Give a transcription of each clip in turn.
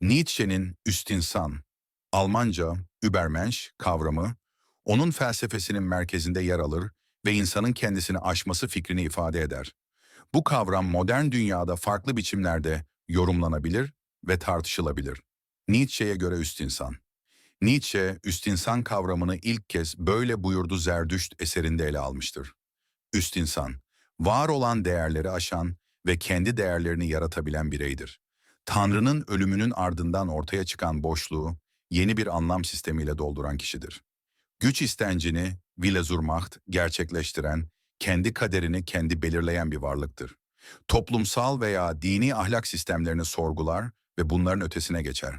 Nietzsche'nin üst insan, Almanca Übermensch kavramı, onun felsefesinin merkezinde yer alır ve insanın kendisini aşması fikrini ifade eder. Bu kavram modern dünyada farklı biçimlerde yorumlanabilir ve tartışılabilir. Nietzsche'ye göre üst insan. Nietzsche, üst insan kavramını ilk kez böyle buyurdu Zerdüşt eserinde ele almıştır. Üst insan, var olan değerleri aşan ve kendi değerlerini yaratabilen bireydir. Tanrı'nın ölümünün ardından ortaya çıkan boşluğu yeni bir anlam sistemiyle dolduran kişidir. Güç istencini, Wille zur Macht, gerçekleştiren, kendi kaderini kendi belirleyen bir varlıktır. Toplumsal veya dini ahlak sistemlerini sorgular ve bunların ötesine geçer.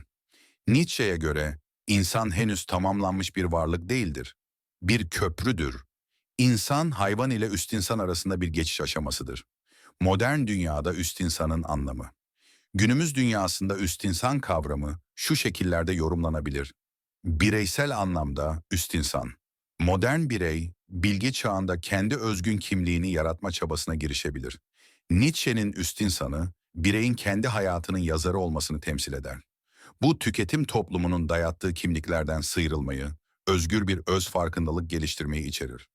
Nietzsche'ye göre insan henüz tamamlanmış bir varlık değildir. Bir köprüdür. İnsan hayvan ile üst insan arasında bir geçiş aşamasıdır. Modern dünyada üst insanın anlamı. Günümüz dünyasında üst insan kavramı şu şekillerde yorumlanabilir. Bireysel anlamda üst insan. Modern birey, bilgi çağında kendi özgün kimliğini yaratma çabasına girişebilir. Nietzsche'nin üst insanı, bireyin kendi hayatının yazarı olmasını temsil eder. Bu tüketim toplumunun dayattığı kimliklerden sıyrılmayı, özgür bir öz farkındalık geliştirmeyi içerir.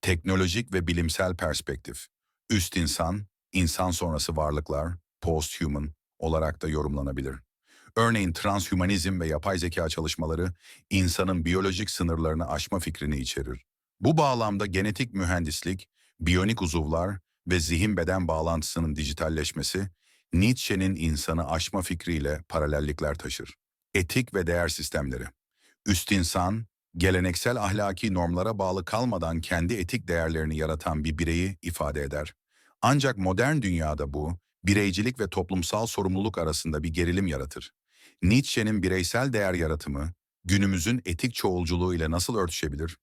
Teknolojik ve bilimsel perspektif, üst insan, insan sonrası varlıklar, post-human olarak da yorumlanabilir. Örneğin transhümanizm ve yapay zeka çalışmaları insanın biyolojik sınırlarını aşma fikrini içerir. Bu bağlamda genetik mühendislik, biyonik uzuvlar ve zihin-beden bağlantısının dijitalleşmesi, Nietzsche'nin insanı aşma fikriyle paralellikler taşır. Etik ve değer sistemleri. Üst insan, geleneksel ahlaki normlara bağlı kalmadan kendi etik değerlerini yaratan bir bireyi ifade eder. Ancak modern dünyada bu, bireycilik ve toplumsal sorumluluk arasında bir gerilim yaratır. Nietzsche'nin bireysel değer yaratımı, günümüzün etik çoğulculuğu ile nasıl örtüşebilir?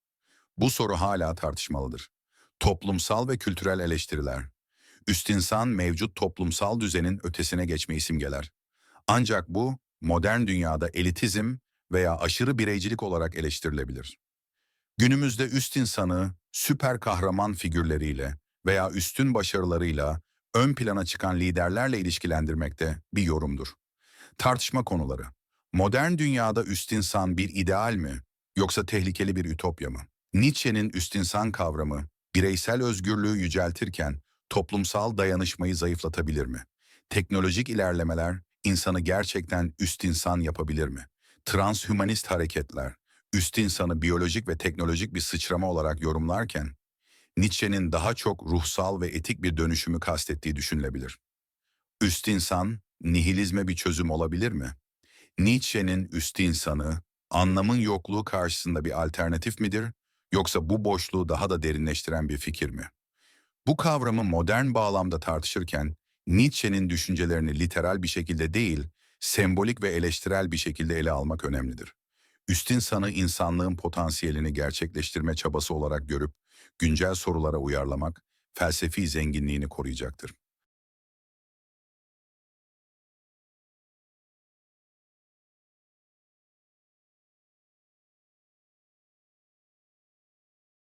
Bu soru hala tartışmalıdır. Toplumsal ve kültürel eleştiriler. Üst insan mevcut toplumsal düzenin ötesine geçmeyi simgeler. Ancak bu, modern dünyada elitizm veya aşırı bireycilik olarak eleştirilebilir. Günümüzde üst insanı süper kahraman figürleriyle veya üstün başarılarıyla ön plana çıkan liderlerle ilişkilendirmekte bir yorumdur. Tartışma konuları. Modern dünyada üst insan bir ideal mi yoksa tehlikeli bir ütopya mı? Nietzsche'nin üst insan kavramı bireysel özgürlüğü yüceltirken toplumsal dayanışmayı zayıflatabilir mi? Teknolojik ilerlemeler insanı gerçekten üst insan yapabilir mi? Transhümanist hareketler üst insanı biyolojik ve teknolojik bir sıçrama olarak yorumlarken Nietzsche'nin daha çok ruhsal ve etik bir dönüşümü kastettiği düşünülebilir. Üst insan, nihilizme bir çözüm olabilir mi? Nietzsche'nin üst insanı, anlamın yokluğu karşısında bir alternatif midir, yoksa bu boşluğu daha da derinleştiren bir fikir mi? Bu kavramı modern bağlamda tartışırken, Nietzsche'nin düşüncelerini literal bir şekilde değil, sembolik ve eleştirel bir şekilde ele almak önemlidir. Üst insanı insanlığın potansiyelini gerçekleştirme çabası olarak görüp, güncel sorulara uyarlamak, felsefi zenginliğini koruyacaktır.